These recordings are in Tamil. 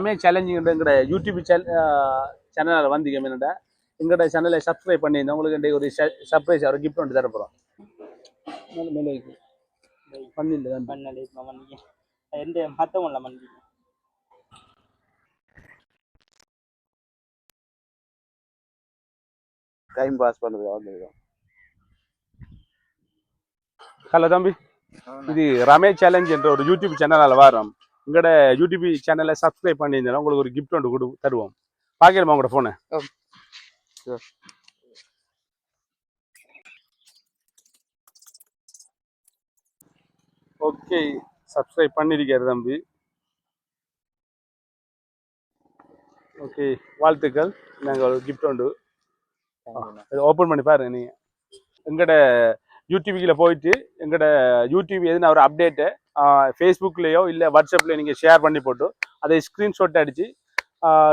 எல்லாமே சேலஞ்சிங் எங்கட யூடியூப் சேனலில் வந்தீங்க என்னடா எங்கட சேனலை சப்ஸ்கிரைப் பண்ணியிருந்தோம் உங்களுக்கு இன்றைக்கு ஒரு சர்ப்ரைஸ் ஒரு கிஃப்ட் ஒன்று தரப்போகிறோம் மேலே மேலே இருக்கு பண்ணிஇல்லை பண்ணலே எந்த மற்றவங்கள டைம் பாஸ் பண்ணுறது வந்துருக்கோம் ஹலோ தம்பி. இது ரமேஷ் சேலஞ்ச் என்ற ஒரு யூடியூப் சேனலால் வரோம். எங்களோட யூடியூப் சேனலை சப்ஸ்கிரைப் பண்ணியிருந்தோம் உங்களுக்கு ஒரு கிஃப்ட் ஒன்று கொடு தருவோம். பார்க்கலாமா உங்களோட ஃபோனை. ஓகே சப்ஸ்கிரைப் பண்ணியிருக்காரு தம்பி. ஓகே வாழ்த்துக்கள். நாங்கள் கிஃப்ட் உண்டு. ஓப்பன் பண்ணி பாருங்க நீங்கள் எங்களோட யூடியூபில் போயிட்டு எங்களோட யூடியூப் எதுனா ஒரு அப்டேட்டு ஃபேஸ்புக்லேயோ இல்லை வாட்ஸ்அப்லேயோ நீங்கள் ஷேர் பண்ணி போட்டு அதை ஸ்க்ரீன்ஷாட் அடித்து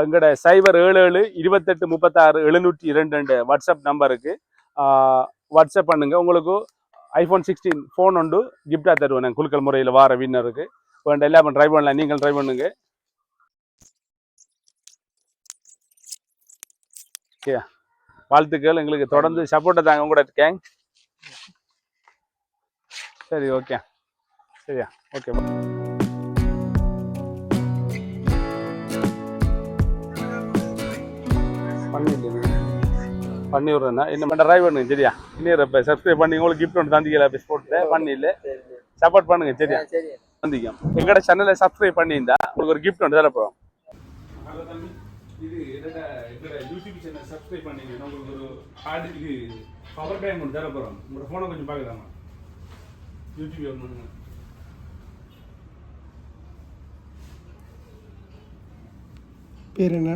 எங்களோட சைபர் ஏழு ஏழு இருபத்தெட்டு முப்பத்தாறு எழுநூற்றி இரண்டு வாட்ஸ்அப் நம்பருக்கு வாட்ஸ்அப் பண்ணுங்கள் உங்களுக்கு ஐஃபோன் சிக்ஸ்டீன் ஃபோன் உண்டு கிஃப்டாக தருவேன் நான் குலுக்கல் முறையில் வார வின்னருக்கு வேண்டாம் எல்லாம் ட்ரை பண்ணலாம் நீங்கள் ட்ரை பண்ணுங்க. ஓகே. வாழ்த்துக்கள். எங்களுக்கு தொடர்ந்து சப்போர்ட்டை தாங்க உங்களோட கேங் சரி ஓகே சரியா? ஓகே பண்ணிடுங்க பண்ணி விட்றேன்னா என்ன பண்ண ட்ரை பண்ணுங்க சரியா? இன்னும் இப்போ சப்ஸ்கிரைப் பண்ணி உங்களுக்கு கிஃப்ட் ஒன்று தந்திக்கல போட்டு பண்ணிடல சப்போர்ட் பண்ணுங்க சரியா? சரி. சந்திக்கும் எங்களோட சேனலை சப்ஸ்கிரைப் பண்ணியிருந்தா உங்களுக்கு ஒரு கிஃப்ட் ஒன்று தரப்போம் ஹலோ தம்பி இது என்னோட எங்களோட யூடியூப் சேனல் சப்ஸ்கிரைப் பண்ணிங்க உங்களுக்கு ஒரு கார்டு இது பவர் பேங்க் ஒன்று தரப்போகிறோம் உங்களோட ஃபோனை கொஞ்சம் பார்க்கலாமா? யூடியூப் ஒன்று. பேர் என்ன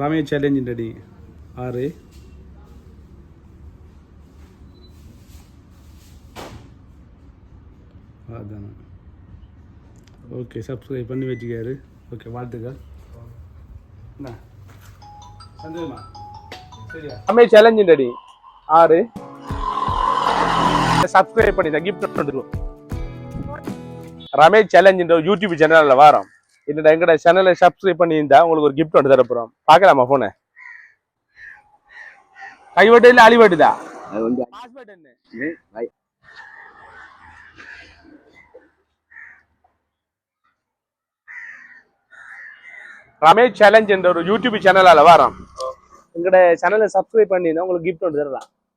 ரமேஷ் சேலஞ்ச் அடி ஆறு. அதானே. ஓகே சப்ஸ்கிரைப் பண்ணி வச்சுக்காரு. ஓகே வாழ்த்துக்கள். என்ன? சந்தோஷமா? சரியா? ரமேஷ் சேலஞ்ச் அடி ஆறு. சப்ஸ்கிரைப் பண்ணி தான் கிஃப்ட் வந்துடுவோம் ரமேஷ் சேலஞ்ச் யூடியூப் சேனலில் வரோம். என்னடா எங்கட சேனலை சப்ஸ்கிரைப் பண்ணியிருந்தா உங்களுக்கு ஒரு கிஃப்ட் ஒன்று தரப்போகிறோம் பார்க்கலாமா ஃபோனை கைவட்டு இல்லை அழிவட்டுதா அது வந்து பாஸ்வேர்ட் என்ன? ரமேஷ் சேலஞ்ச் என்ற ஒரு யூடியூப் சேனலால் வரோம். எங்கட சேனலை சப்ஸ்கிரைப் பண்ணியிருந்தா உங்களுக்கு கிஃப்ட் ஒன்று தரலாம்.